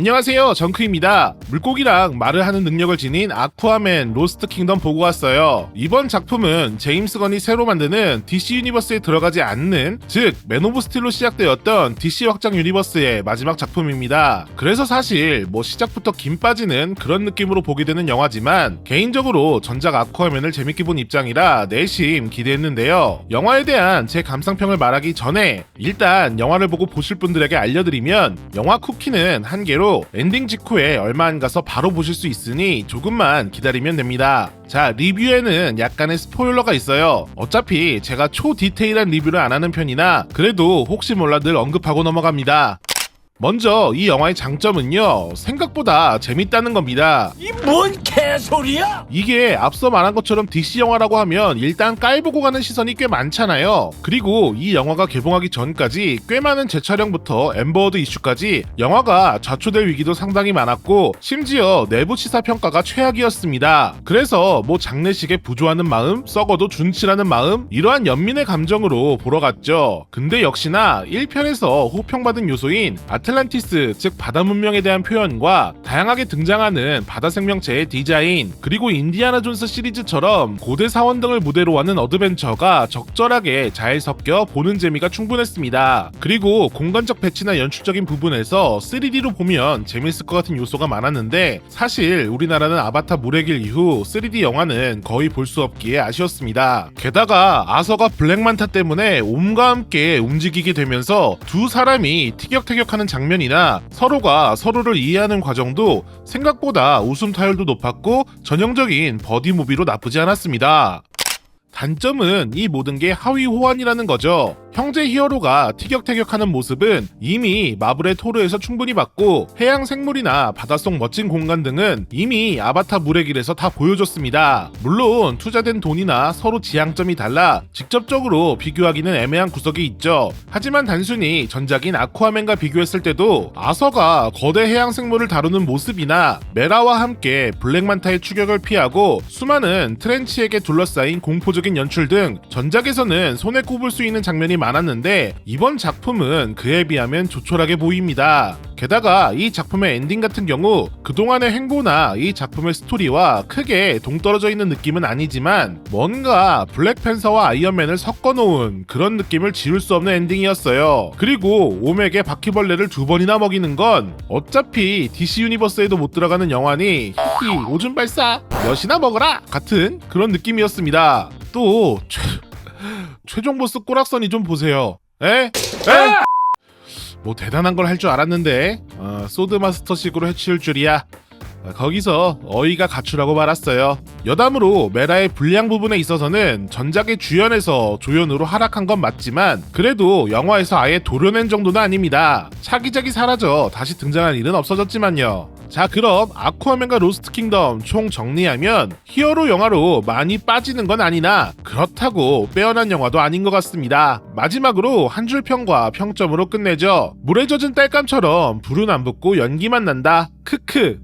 안녕하세요. 정크입니다. 물고기랑 말을 하는 능력을 지닌 아쿠아맨 로스트 킹덤 보고 왔어요. 이번 작품은 제임스 건이 새로 만드는 DC 유니버스에 들어가지 않는 즉 맨 오브 스틸로 시작되었던 DC 확장 유니버스의 마지막 작품입니다. 그래서 사실 뭐 시작부터 김 빠지는 그런 느낌으로 보게 되는 영화지만 개인적으로 전작 아쿠아맨을 재밌게 본 입장이라 내심 기대했는데요. 영화에 대한 제 감상평을 말하기 전에 일단 영화를 보고 보실 분들에게 알려드리면 영화 쿠키는 한 개로 엔딩 직후에 얼마 안 가서 바로 보실 수 있으니 조금만 기다리면 됩니다. 자, 리뷰에는 약간의 스포일러가 있어요. 어차피 제가 초 디테일한 리뷰를 안 하는 편이나 그래도 혹시 몰라 늘 언급하고 넘어갑니다. 먼저 이 영화의 장점은요 생각보다 재밌다는 겁니다 이 뭔 개소리야? 이게 앞서 말한 것처럼 DC 영화라고 하면 일단 깔보고 가는 시선이 꽤 많잖아요. 그리고 이 영화가 개봉하기 전까지 꽤 많은 재촬영부터 엠버워드 이슈까지 영화가 좌초될 위기도 상당히 많았고 심지어 내부 시사 평가가 최악이었습니다. 그래서 뭐 장례식에 부조하는 마음, 썩어도 준치라는 마음 이러한 연민의 감정으로 보러 갔죠. 근데 역시나 1편에서 호평받은 요소인 아 틀란티스 즉 바다 문명에 대한 표현과 다양하게 등장하는 바다 생명체의 디자인 그리고 인디아나 존스 시리즈처럼 고대 사원 등을 무대로 하는 어드벤처가 적절하게 잘 섞여 보는 재미가 충분했습니다. 그리고 공간적 배치나 연출적인 부분에서 3D로 보면 재밌을 것 같은 요소가 많았는데 사실 우리나라는 아바타 물의 길 이후 3D 영화는 거의 볼 수 없기에 아쉬웠습니다. 게다가 아서가 블랙만타 때문에 옴과 함께 움직이게 되면서 두 사람이 티격태격하는 장면 이나 서로가 서로를 이해하는 과정도 생각보다 웃음 타율도 높았고 전형적인 버디 무비로 나쁘지 않았습니다. 단점은 이 모든 게 하위 호환이라는 거죠. 형제 히어로가 티격태격하는 모습은 이미 마블의 토르에서 충분히 봤고 해양 생물이나 바닷속 멋진 공간 등은 이미 아바타 물의 길에서 다 보여줬습니다. 물론 투자된 돈이나 서로 지향점이 달라 직접적으로 비교하기는 애매한 구석이 있죠. 하지만 단순히 전작인 아쿠아맨과 비교했을 때도 아서가 거대 해양 생물을 다루는 모습이나 메라와 함께 블랙만타의 추격을 피하고 수많은 트렌치에게 둘러싸인 공포적인 연출 등 전작에서는 손에 꼽을 수 있는 장면이 많 았는데 이번 작품은 그에 비하면 조촐하게 보입니다. 게다가 이 작품의 엔딩 같은 경우 그동안의 행보나 이 작품의 스토리와 크게 동떨어져 있는 느낌은 아니지만 뭔가 블랙팬서와 아이언맨을 섞어놓은 그런 느낌을 지울 수 없는 엔딩이었어요. 그리고 오맥에 바퀴벌레를 두 번이나 먹이는 건 어차피 DC 유니버스에도 못 들어가는 영화니 히히 오줌 발사 몇이나 먹어라 같은 그런 느낌이었습니다. 또 최, 최종 보스 꼬락선이 좀 보세요. 에? 에? 뭐 대단한 걸 할 줄 알았는데 어, 소드 마스터식으로 해치울 줄이야. 아, 거기서 어이가 가출하고 말았어요. 여담으로 메라의 불량 부분에 있어서는 전작의 주연에서 조연으로 하락한 건 맞지만 그래도 영화에서 아예 도려낸 정도는 아닙니다. 차기작이 사라져 다시 등장한 일은 없어졌지만요. 자 그럼 아쿠아맨과 로스트 킹덤 총 정리하면 히어로 영화로 많이 빠지는 건 아니나 그렇다고 빼어난 영화도 아닌 것 같습니다. 마지막으로 한 줄 평과 평점으로 끝내죠. 물에 젖은 딸감처럼 불은 안 붙고 연기만 난다. 크크